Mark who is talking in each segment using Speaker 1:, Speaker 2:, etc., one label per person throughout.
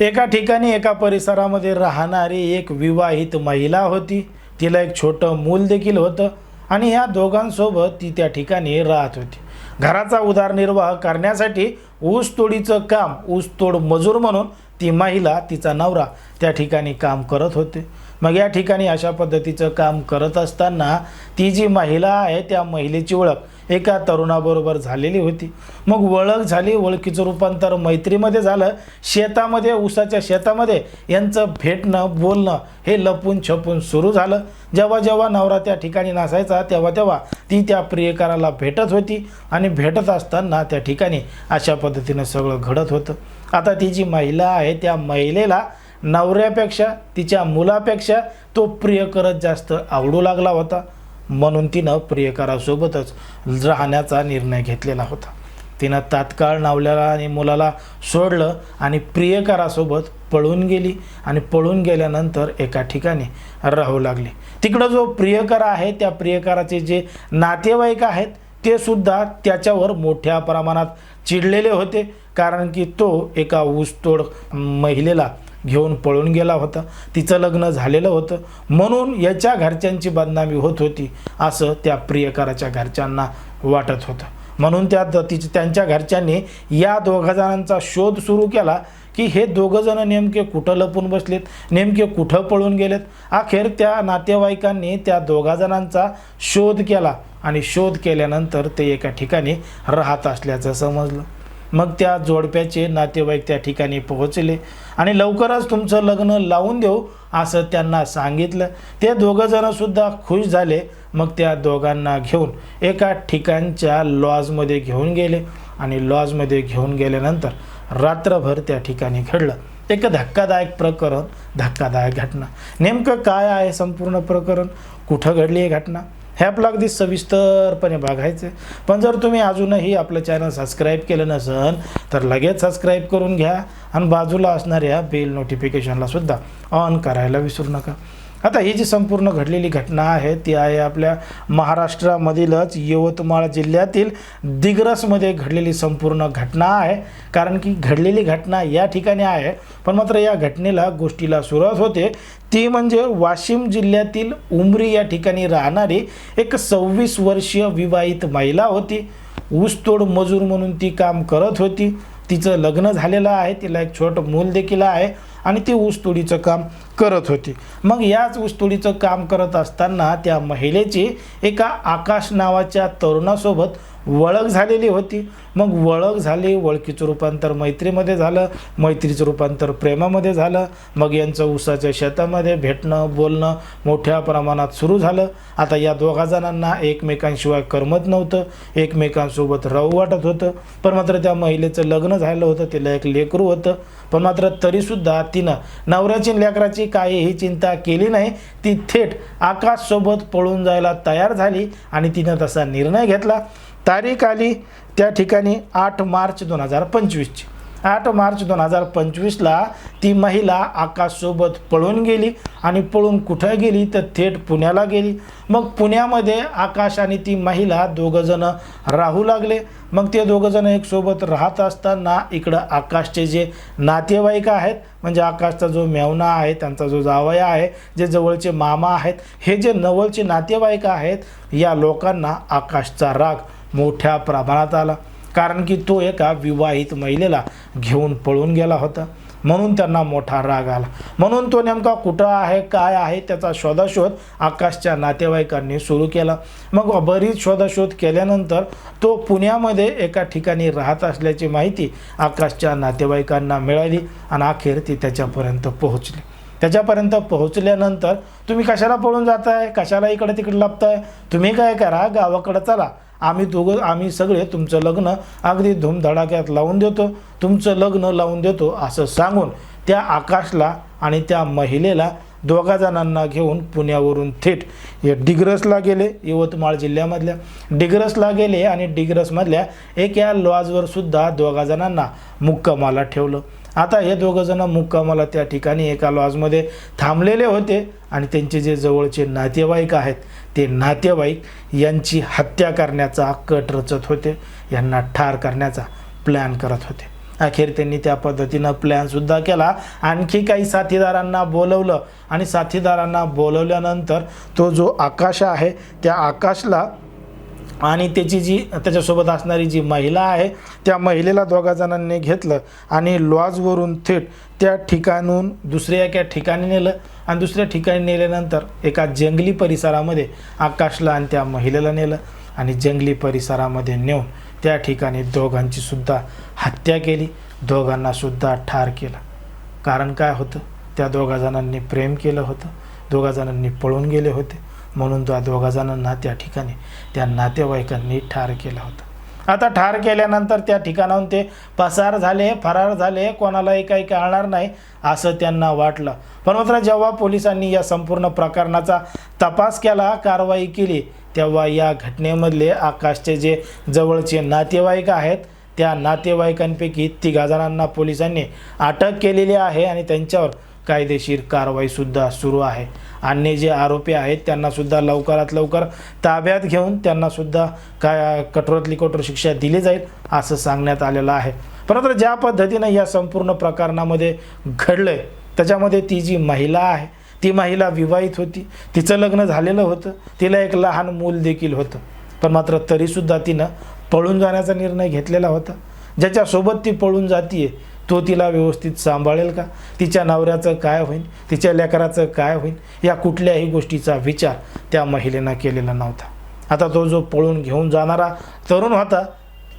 Speaker 1: एका ठिकाणी एका परिसरामध्ये राहणारी एक विवाहित महिला होती. तिला एक छोटं मूल देखील होतं आणि ह्या दोघांसोबत ती त्या ठिकाणी राहत होती. घराचा उदारनिर्वाह करण्यासाठी ऊसतोडीचं काम ऊसतोड मजूर म्हणून ती महिला तिचा नवरा त्या ठिकाणी काम करत होते. मग या ठिकाणी अशा पद्धतीचं काम करत असताना ती जी महिला आहे त्या महिलेची ओळख एका तरुणाबरोबर झालेली होती. मग ओळख झाली ओळखीचं रूपांतर मैत्रीमध्ये झालं शेतामध्ये ऊसाच्या शेतामध्ये यांचं भेटणं बोलणं हे लपून छपून सुरू झालं. जेव्हा जेव्हा नवरा त्या ठिकाणी नसायचा तेव्हा तेव्हा ती त्या प्रियकाराला भेटत होती आणि भेटत असताना त्या ठिकाणी अशा पद्धतीनं सगळं घडत होतं. आता ती जी महिला आहे त्या महिलेला नवऱ्यापेक्षा तिच्या मुलापेक्षा तो प्रियकरच जास्त आवडू लागला होता. म्हणून तिनं प्रियकरासोबतच राहण्याचा निर्णय घेतलेला होता. तिनं तात्काळ नावल्याला आणि मुलाला सोडलं आणि प्रियकरासोबत पळून गेली आणि पळून गेल्यानंतर एका ठिकाणी राहू लागली. तिकडं जो प्रियकर आहे त्या प्रियकराचे जे नातेवाईक आहेत ते सुद्धा त्याच्यावर मोठ्या प्रमाणात चिडलेले होते. कारण की तो एका ऊसतोड महिलेला घेऊन पळून गेला होता. तिचं लग्न झालेलं होतं. म्हणून याच्या घरच्यांची बदनामी होत होती असं त्या प्रियकराच्या घरच्यांना वाटत होतं. म्हणून त्या तिच्या त्यांच्या घरच्यांनी या दोघाजणांचा शोध सुरू केला की हे दोघंजणं नेमके कुठं लपून बसलेत नेमके कुठं पळून गेलेत. अखेर त्या नातेवाईकांनी त्या दोघाजणांचा शोध केला आणि शोध केल्यानंतर ते एका ठिकाणी राहत असल्याचं समजलं. मग त्या जोडप्याचे नातेवाईक त्या ठिकाणी पोहोचले. आणि लवकरच तुमचं लग्न लावून देऊ असं त्यांना सांगितलं. ते दोघंजणंसुद्धा खुश झाले. मग त्या दोघांना घेऊन एका ठिकाणच्या लॉजमध्ये घेऊन गेले. आणि लॉजमध्ये घेऊन गेल्यानंतर रात्रभर त्या ठिकाणी घडलं. एक धक्कादायक प्रकरण धक्कादायक घटना. नेमकं काय आहे संपूर्ण प्रकरण? कुठं घडली आहे घटना? ह्या आपलं अगदी सविस्तरपणे बघायचं. आहे पण जर तुम्ही अजूनही आपलं चॅनल सबस्क्राईब केलं नसेल तर लगेच सबस्क्राईब करून घ्या आणि बाजूला असणाऱ्या बेल नोटिफिकेशनला सुद्धा ऑन करायला विसरू नका. आता ही जी संपूर्ण घडलेली घटना आहे ती आहे आपल्या महाराष्ट्रामधीलच यवतमाळ जिल्ह्यातील दिग्रसमध्ये घडलेली संपूर्ण घटना आहे. कारण की घडलेली घटना या ठिकाणी आहे पण मात्र या घटनेला गोष्टीला सुरुवात होते. ती म्हणजे वाशिम जिल्ह्यातील उमरी या ठिकाणी राहणारी एक सव्वीस वर्षीय विवाहित महिला होती. ऊसतोड मजूर म्हणून ती काम करत होती. तिचं लग्न झालेलं आहे तिला एक छोटं मूल देखील आहे आणि ती ऊसतोडीचं काम करत होती. मग याच ऊसतोडीचं काम करत असताना त्या महिलेची एका आकाश नावाच्या तरुणासोबत वळख झालेली होती. मग वळख झाली ओळखीचं रूपांतर मैत्रीमध्ये झालं मैत्रीचं रूपांतर प्रेमामध्ये झालं. मग यांचं ऊसाच्या शेतामध्ये भेटणं बोलणं मोठ्या प्रमाणात सुरू झालं. आता या दोघा जणांना एकमेकांशिवाय करमत नव्हतं. एकमेकांसोबत राहू वाटत होतं. पण मात्र त्या महिलेचं लग्न झालं होतं. तिला एक लेकरू होतं. पण मात्र तरीसुद्धा तिनं नवऱ्याची लेकराची काहीही चिंता केली नाही. ती थेट आकाशसोबत पळून जायला तयार झाली आणि तिनं तसा निर्णय घेतला. तारीख आली त्या ठिकाणी आठ मार्च दोन हजार पंचवीसची. आठ मार्च दोन हजार पंचवीसला ती महिला आकाशसोबत पळून गेली आणि पळून कुठं गेली तर थेट पुण्याला गेली. मग पुण्यामध्ये आकाश आणि ती महिला दोघंजणं राहू लागले. मग ते दोघंजणं एक सोबत राहत असताना इकडं आकाशचे जे नातेवाईक आहेत म्हणजे आकाशचा जो मेवना आहे त्यांचा जो जावया आहे जे जवळचे मामा आहेत हे जे नवलचे नातेवाईक आहेत या लोकांना आकाशचा राग मोठ्या प्रमाणात आला. कारण की तो एका विवाहित महिलेला घेऊन पळून गेला होता. म्हणून त्यांना मोठा राग आला. म्हणून तो नेमका कुठं आहे काय आहे त्याचा शोधाशोध आकाशच्या नातेवाईकांनी सुरू केला. मग बरीच शोधाशोध केल्यानंतर तो पुण्यामध्ये एका ठिकाणी राहत असल्याची माहिती आकाशच्या नातेवाईकांना मिळाली आणि अखेर ती त्याच्यापर्यंत पोहोचली. त्याच्यापर्यंत पोहोचल्यानंतर तुम्ही कशाला पळून जाताय? कशाला इकडे तिकडे लपताय? तुम्ही काय करा गावाकडं चला. आम्ही दोघं आम्ही सगळे तुमचं लग्न अगदी धूमधडाक्यात लावून देतो. तुमचं लग्न लावून देतो असं सांगून त्या आकाशला आणि त्या महिलेला दोघा जणांना घेऊन पुण्यावरून थेट हे डिग्रसला गेले यवतमाळ जिल्ह्यामधल्या. डिग्रसला गेले आणि डिग्रसमधल्या एक या लॉजवर सुद्धा दोघा जणांना मुक्कामाला ठेवलं. आता हे दोघंजणं मुक्कामाला त्या ठिकाणी एका लॉजमध्ये थांबलेले होते आणि त्यांचे जे जवळचे नातेवाईक आहेत ते नातेवाईक यांची हत्या करण्याचा कट रचत होते. यांना ठार करण्याचा प्लॅन करत होते. अखेर त्यांनी त्या पद्धतीनं प्लॅनसुद्धा केला. आणखी काही साथीदारांना बोलवलं आणि साथीदारांना बोलवल्यानंतर तो जो आकाश आहे त्या आकाशला आणि त्याची जी त्याच्यासोबत असणारी जी महिला आहे त्या महिलेला दोघा जणांनी घेतलं आणि लॉजवरून थेट त्या ठिकाणून दुसऱ्या एका ठिकाणी नेलं आणि दुसऱ्या ठिकाणी नेल्यानंतर एका जंगली परिसरामध्ये आकाशला आणि त्या महिलेला नेलं आणि जंगली परिसरामध्ये नेऊन त्या ठिकाणी दोघांची सुद्धा हत्या केली. दोघांना सुद्धा ठार केलं. कारण काय होतं? त्या दोघा जणांनी प्रेम केलं होतं. दोघा जणांनी पळून गेले होते. म्हणून त्या दोघाजणांना त्या ठिकाणी त्या नातेवाईकांनी ठार केला होता. आता ठार केल्यानंतर त्या ठिकाणाहून ते पसार झाले फरार झाले कोणालाही काही कळणार नाही असं त्यांना वाटलं. पण मात्र जेव्हा पोलिसांनी या संपूर्ण प्रकरणाचा तपास केला कारवाई केली तेव्हा या घटनेमधले आकाशचे जे जवळचे नातेवाईक आहेत त्या नातेवाईकांपैकी तिघा जणांना पोलिसांनी अटक केलेली आहे आणि त्यांच्यावर कायदेशीर कारवाईसुद्धा सुरू आहे. अन्य जे आरोपी आहेत त्यांनासुद्धा लवकरात लवकर ताब्यात घेऊन त्यांनासुद्धा काय कठोरातली कठोर शिक्षा दिली जाईल असं सांगण्यात आलेलं आहे. परंतु ज्या पद्धतीनं या संपूर्ण प्रकरणामध्ये घडलं आहे त्याच्यामध्ये ती जी महिला आहे ती महिला विवाहित होती. तिचं लग्न झालेलं होतं. तिला एक लहान मूल देखील होतं. पण मात्र तरीसुद्धा तिनं पळून जाण्याचा निर्णय घेतलेला होता. ज्याच्यासोबत ती पळून जातीये तो तिला व्यवस्थित सांभाळेल का? तिच्या नवऱ्याचं काय होईल? तिच्या लेकराचं काय होईल? या कुठल्याही गोष्टीचा विचार त्या महिलेनं केलेला नव्हता. आता तो जो पळून घेऊन जाणारा तरुण होता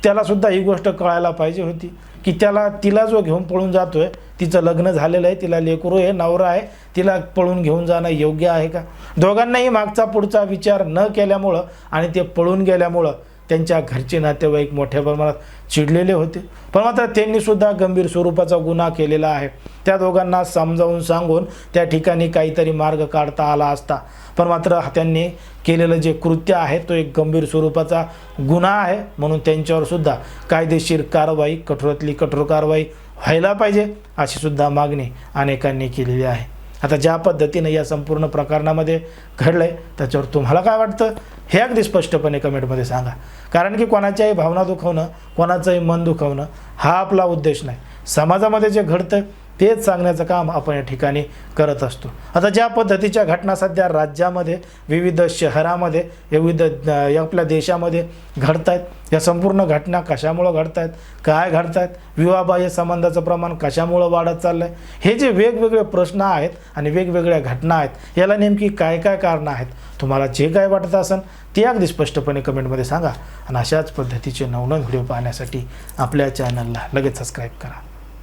Speaker 1: त्यालासुद्धा ही गोष्ट कळायला पाहिजे होती की त्याला तिला जो घेऊन पळून जातो आहे तिचं लग्न झालेलं आहे तिला लेकरू आहे नवरा आहे तिला पळून घेऊन जाणं योग्य आहे का? दोघांनाही मागचा पुढचा विचार न केल्यामुळं आणि ते पळून गेल्यामुळं त्यांच्या घरचे नातेवाईक मोठ्या प्रमाणात चिडलेले होते. पण मात्र त्यांनी सुद्धा गंभीर स्वरूपाचा गुन्हा केलेला आहे. त्या दोघांना समजावून सांगून त्या ठिकाणी काहीतरी मार्ग काढता आला असता. पण मात्र त्यांनी केलेलं जे कृत्य आहे तो एक गंभीर स्वरूपाचा गुन्हा आहे. म्हणून त्यांच्यावर सुद्धा कायदेशीर कारवाई कठोरातली कठोर कारवाई व्हायला पाहिजे अशी सुद्धा मागणी अनेकांनी केलेली आहे. आता ज्या पद्धतीनं या संपूर्ण प्रकरणामध्ये घडलं आहे त्याच्यावर तुम्हाला काय वाटतं? हे अगदी स्पष्टपणे कमेंटमध्ये सांगा. कारण की कोणाच्याही भावना दुखवणं कोणाचंही मन दुखवणं हा आपला उद्देश नाही. समाजामध्ये जे घडतं तेच सांगण्याचं काम आपण या ठिकाणी करत असतो. आता ज्या पद्धतीच्या घटना सध्या राज्यामध्ये विविध शहरामध्ये विविध आपल्या देशामध्ये घडत आहेत या संपूर्ण घटना कशामुळं घडत आहेत काय घडत आहेत विवाहबाह्य संबंधाचं प्रमाण कशामुळं वाढत चाललं आहे हे जे वेगवेगळे प्रश्न आहेत आणि वेगवेगळ्या घटना आहेत याला नेमकी काय काय कारणं आहेत तुम्हाला जे काय वाटत असेल ते अगदी स्पष्टपणे कमेंटमध्ये सांगा. आणि अशाच पद्धतीचे नवनवीन व्हिडिओ पाहण्यासाठी आपल्या चॅनलला लगेच सबस्क्राईब करा.